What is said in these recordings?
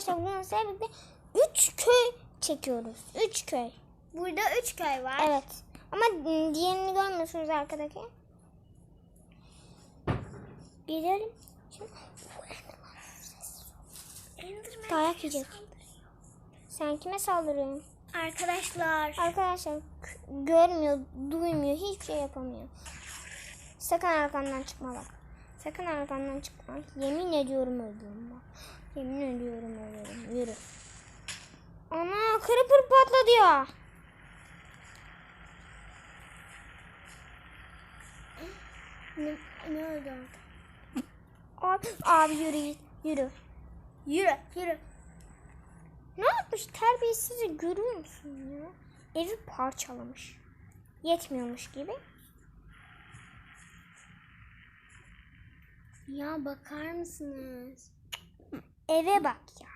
arkadaşlar bunun sebebi 3 köy çekiyoruz. 3 köy. Burada üç köy var. Evet. Ama diğerini görmüyorsunuz arkadaki. Gidelim. Şimdi dayak yiyecek. Sen kime saldırıyorsun? Arkadaşlar. Arkadaşlar görmüyor, duymuyor, hiçbir şey yapamıyor. Sakın arkamdan çıkma bak. Sakın arkamdan çıkma. Yemin ediyorum öldürürüm bak. Yemin ediyorum öldürürüm. Yürü. Ana creeper patladı ya. Ne, ne oldu? Abi, abi yürü git. Yürü. Yürü yürü. Ne yapmış terbiyesizi görüyor musun ya? Evi parçalamış. Yetmiyormuş gibi. Ya bakar mısınız? Eve bak ya.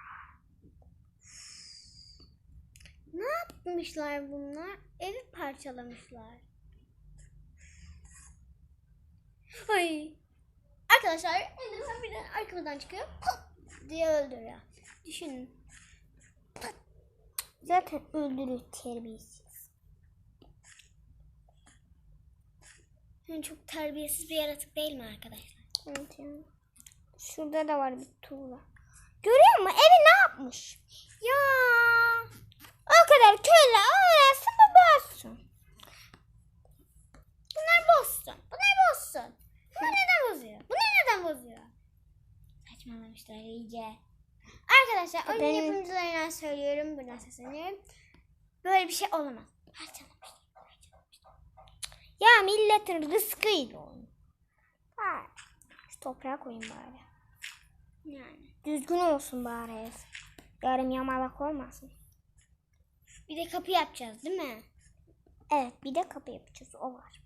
Ne yapmışlar bunlar? Evi parçalamışlar. Ay. Arkadaşlar Enderman birden arkamdan çıkıyor. Pop diye öldürüyor. Düşünün. Zaten öldürür terbiyesiz. Yani çok terbiyesiz bir yaratık değil mi arkadaşlar? Şurada da var bir tuğla. Görüyor musun? Evi ne yapmış? Ya. O kadar köle arası mı bozsun? Bunlar bozsun. Bunlar bozsun. Bunlar neden bozuyor? Bunlar neden bozuyor? Saçmalamışlar iyice. Arkadaşlar oyun Benim- yapımcılarına söylüyorum. Buradan sesleniyorum. Böyle bir şey olamaz. Parçalamış. Ya milletin oyun. Ha, Şu toprağa koyayım bari. Yani. Düzgün olsun bari ev. Yarım yamalak olmasın. Bir de kapı yapacağız değil mi? Evet bir de kapı yapacağız o var.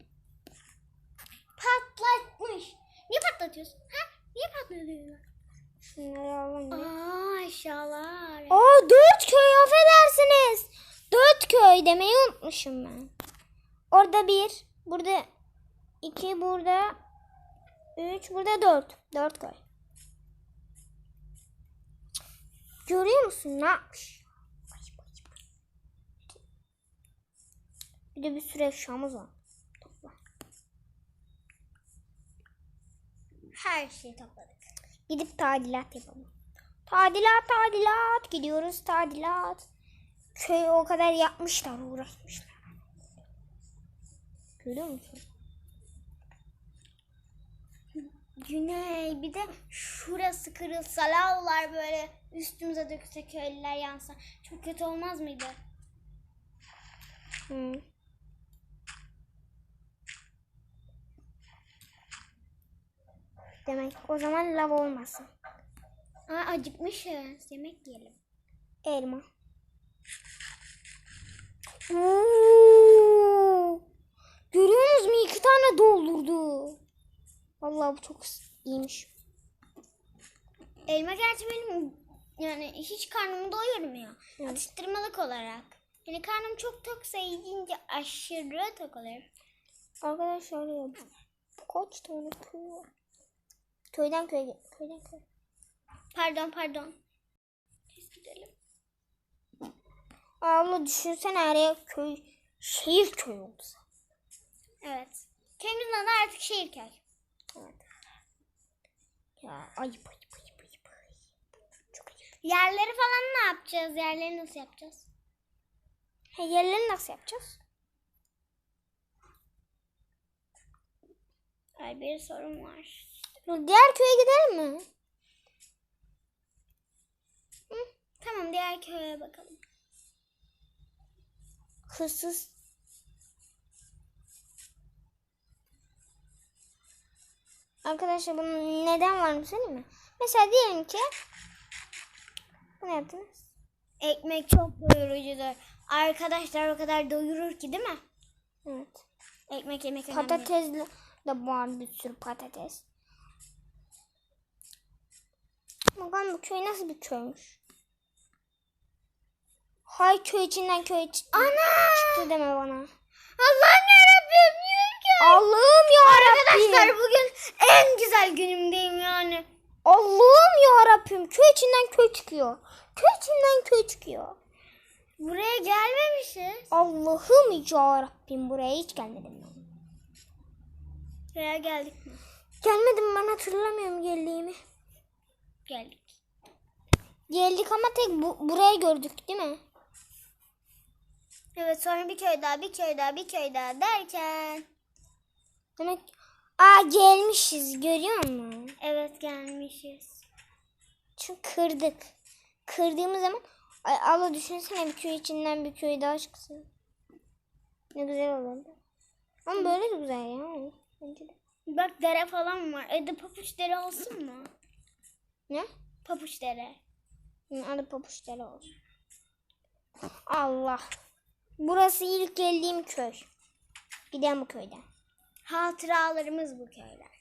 Patlatmış. Niye patlatıyorsun? Ha? Niye patlatıyorlar? Şunları alalım. Aa eşyalar. Aa dört köy affedersiniz. Dört köy demeyi unutmuşum ben. Orada bir, burada iki, burada üç, burada dört. Dört köy. Görüyor musun ne yapmış? Bir de bir sürü eşyamız var. Topla. Her şeyi topladık. Gidip tadilat yapalım. Tadilat tadilat gidiyoruz tadilat. Köyü o kadar yapmışlar uğraşmışlar. Görüyor musun? Güney bir de şurası kırılsa lavlar böyle üstümüze dökse köylüler yansa çok kötü olmaz mıydı? Hı. Demek o zaman lav olmasın. Aa acıkmışız. Yemek yiyelim. Elma. Oo! Görüyorsunuz mu? İki tane doldurdu. Vallahi bu çok iyiymiş. Elma gerçi benim yani hiç karnımı doyurmuyor. Evet. Atıştırmalık olarak. Yani karnım çok toksa yiyince aşırı tok oluyor. Arkadaşlar ya kaç tane köy var? Köyden köye, köyden köy. Pardon pardon. Biz gidelim. Abla düşünsene araya köy, şehir köy olsa. Evet. Köyümüzün adı artık Şehirköy. Evet. Ya ayıp ayıp ayıp ayıp. Çok ayıp. Yerleri falan ne yapacağız? Yerleri nasıl yapacağız? Ha, yerleri nasıl yapacağız? Ay bir sorun var. Diğer köye gidelim mi? Tamam diğer köye bakalım. Hırsız. Arkadaşlar bunun neden var mı söyleyeyim mi? Mesela diyelim ki bunu yaptınız. Ekmek çok doyurucudur. Arkadaşlar o kadar doyurur ki değil mi? Evet. Ekmek yemek önemli. Patates de var bir sürü patates. Bakalım bu köy nasıl bir köymüş. Hay köy içinden köy çıktı. Ana! Çıktı deme bana. Allah'ım yarabbim. Allah'ım ya Arkadaşlar bugün en güzel günümdeyim yani. Allah'ım ya Rabbim köy içinden köy çıkıyor. Köy içinden köy çıkıyor. Buraya gelmemişiz. Allah'ım ya Rabbim buraya hiç gelmedim ben. Buraya geldik mi? Gelmedim ben hatırlamıyorum geldiğimi. Geldik. Geldik ama tek bu, buraya gördük değil mi? Evet sonra bir köy daha, bir köy daha, bir köy daha derken. Demek Aa gelmişiz görüyor musun? Evet gelmişiz. Çünkü kırdık. Kırdığımız zaman ay Allah düşünsene bir köy içinden bir köy daha çıksın. Ne güzel olurdu. Ama böyle de güzel ya. Bence de. Bak dere falan var. Evde papuç dere olsun mu? Ne? Papuç dere. Adı papuçları olsun. Allah. Burası ilk geldiğim köy. Gidelim bu köyden. Hatıralarımız bu köyler.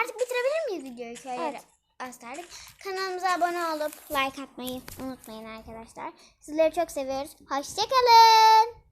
Artık bitirebilir miyiz videoyu köyleri? Evet. Gösterdik. Kanalımıza abone olup like atmayı unutmayın arkadaşlar. Sizleri çok seviyoruz. Hoşçakalın.